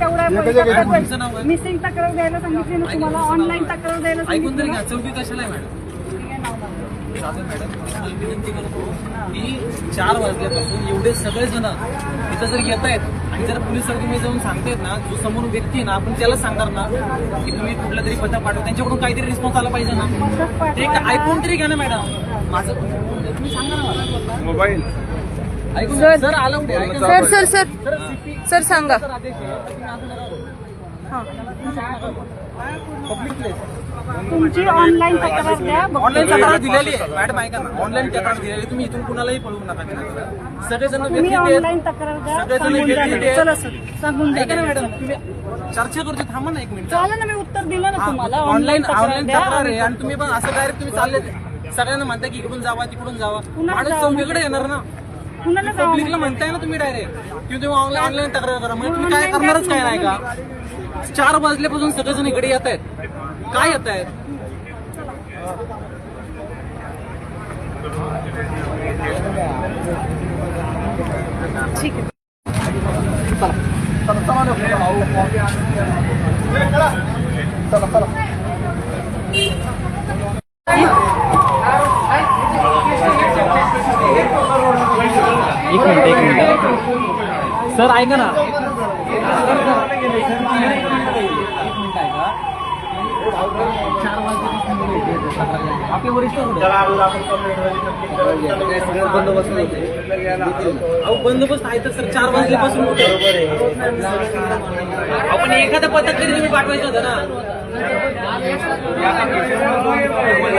तेवढा? मिसिंग तक्रार द्यायला सांगितली ना तुम्हाला ऑनलाईन तक्रार द्यायला ऐकून तरी सांगितली घ्या चौकी कशाला आहे मॅडम? जाधव मॅडम. तुम्हाला विनंती करतो की चार वाजल्यापासून एवढे सगळे जण इथं जर येत आहेत आणि जर पोलीस तुम्ही जाऊन सांगतायत ना जो समोर व्यक्ती आहे ना आपण त्याला सांगणार ना की तुम्ही कुठला तरी पत्ता पाठवा त्यांच्याकडून काहीतरी रिस्पॉन्स आला पाहिजे ना. ते एक ऐकून तरी घ्या ना मॅडम. माझं तुम्ही सांगा ना मला. Mobile. Sir. Sir sir sir sir, सांगा. तुमची ऑनलाईन तक्रार द्या. बघतो. ऑनलाईन तक्रार दिलेली आहे. मॅडम ऐका ना. ऑनलाईन तक्रार दिलेली. तुम्ही इथून कुणालाही पळवू नका सगळेजण तुम्ही ऑनलाईन. तक्रार द्या. सगळेजण सांगून द्या व्यक्ती आहेत. चला सर. सांगून ऐका ना मॅडम तुम्ही चर्चा करतो. थांबा ना एक मिनिट. चालेल ना मी उत्तर दिलं ना तुम्हाला. Online online. तक्रार आहे. आणि तुम्ही पण असं डायरेक्ट तुम्ही चालले सगळ्यांना म्हणता की इकडून जावा तिकडून जावा. माणूस चौकीकडे येणार ना. कुणाला जावं पब्लिकला म्हणताय? ना तुम्ही डायरेक्ट की तुम्ही ऑनलाईन ऑनलाईन तक्रार करा. म्हणजे तुम्ही काय करणारच काय नाही का? चार वाजल्यापासून सगळेजण इकडे येत आहेत. काय येत आहेत? ठीक आहे. एक मिनिट एक मिनिट. सर ऐका ना. आपले वरिष्ठ अहो बंदोबस्त आहे तर सर चार वाजल्यापासून आपण एखादं पथक तरी तुम्ही पाठवायचं होतं ना.